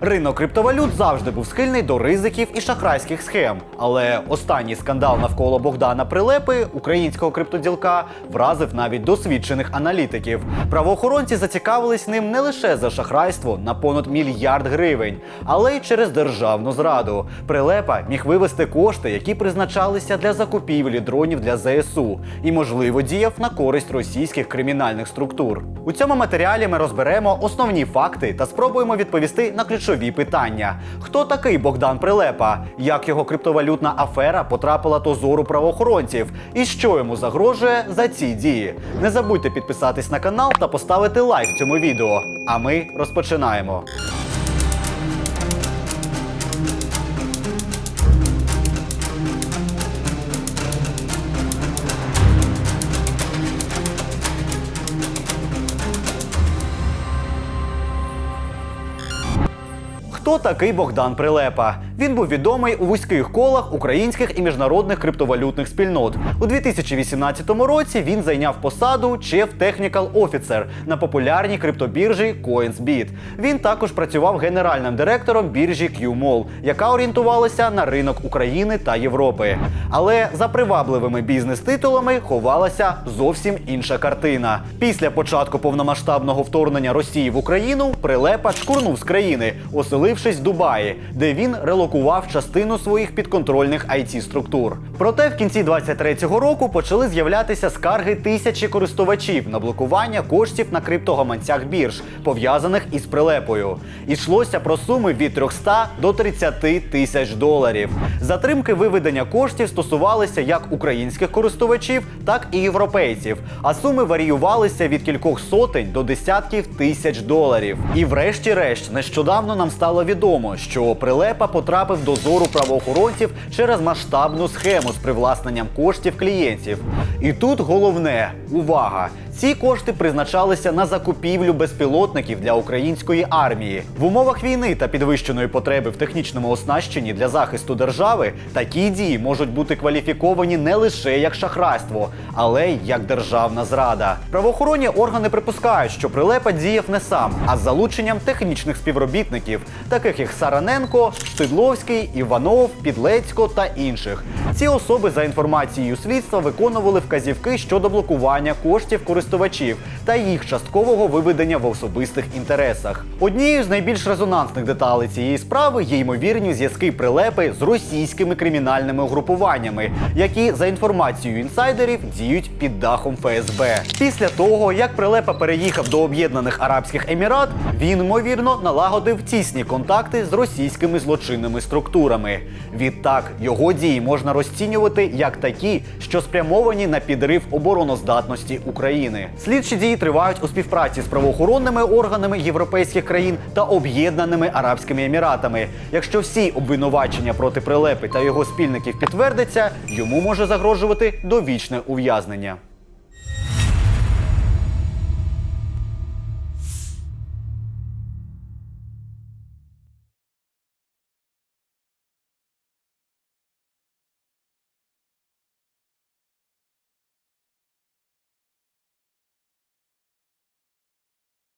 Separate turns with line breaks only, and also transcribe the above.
Ринок криптовалют завжди був схильний до ризиків і шахрайських схем. Але останній скандал навколо Богдана Прилепи, українського криптоділка, вразив навіть досвідчених аналітиків. Правоохоронці зацікавились ним не лише за шахрайство на понад мільярд гривень, але й через державну зраду. Прилепа міг вивести кошти, які призначалися для закупівлі дронів для ЗСУ, і можливо діяв на користь російських кримінальних структур. У цьому матеріалі ми розберемо основні факти та спробуємо відповісти на ключові питання: хто такий Богдан Прилепа, як його криптовалютна афера потрапила до зору правоохоронців, і що йому загрожує за ці дії. Не забудьте підписатись на канал та поставити лайк цьому відео. А ми розпочинаємо. Хто такий Богдан Прилепа? Він був відомий у вузьких колах українських і міжнародних криптовалютних спільнот. У 2018 році він зайняв посаду Chief Technical Officer на популярній криптобіржі CoinsBit. Він також працював генеральним директором біржі QMall, яка орієнтувалася на ринок України та Європи. Але за привабливими бізнес-титулами ховалася зовсім інша картина. Після початку повномасштабного вторгнення Росії в Україну Прилепа шкурнув з країни, оселившись в Дубаї, де він релокував частину своїх підконтрольних it структур. Проте в кінці 23-го року почали з'являтися скарги тисячі користувачів на блокування коштів на криптогаманцях бірж, пов'язаних із прилепою. Ішлося про суми від 300 до 30 тисяч доларів. Затримки виведення коштів стосувалися як українських користувачів, так і європейців. А суми варіювалися від кількох сотень до десятків тисяч доларів. І врешті-решт, нещодавно нам стало відомо, що прилепа потрапив до зору правоохоронців через масштабну схему з привласненням коштів клієнтів. І тут головне увага! Ці кошти призначалися на закупівлю безпілотників для української армії. В умовах війни та підвищеної потреби в технічному оснащенні для захисту держави такі дії можуть бути кваліфіковані не лише як шахрайство, але й як державна зрада. Правоохоронні органи припускають, що прилепа діяв не сам, а з залученням технічних співробітників, таких як Сараненко, Штидловський, Іванов, Підлецько та інших. Ці особи, за інформацією слідства, виконували вказівки щодо блокування коштів користувачів та їх часткового виведення в особистих інтересах. Однією з найбільш резонансних деталей цієї справи є ймовірні зв'язки прилепи з російськими кримінальними угрупуваннями, які, за інформацією інсайдерів, діють під дахом ФСБ. Після того, як прилепа переїхав до Об'єднаних Арабських Емірат, він ймовірно налагодив тісні контакти з російськими злочинними структурами. Відтак його дії можна розцінювати як такі, що спрямовані на підрив обороноздатності України. Слідчі дії тривають у співпраці з правоохоронними органами європейських країн та Об'єднаними Арабськими Еміратами. Якщо всі обвинувачення проти прилепи та його спільників підтвердяться, йому може загрожувати довічне ув'язнення.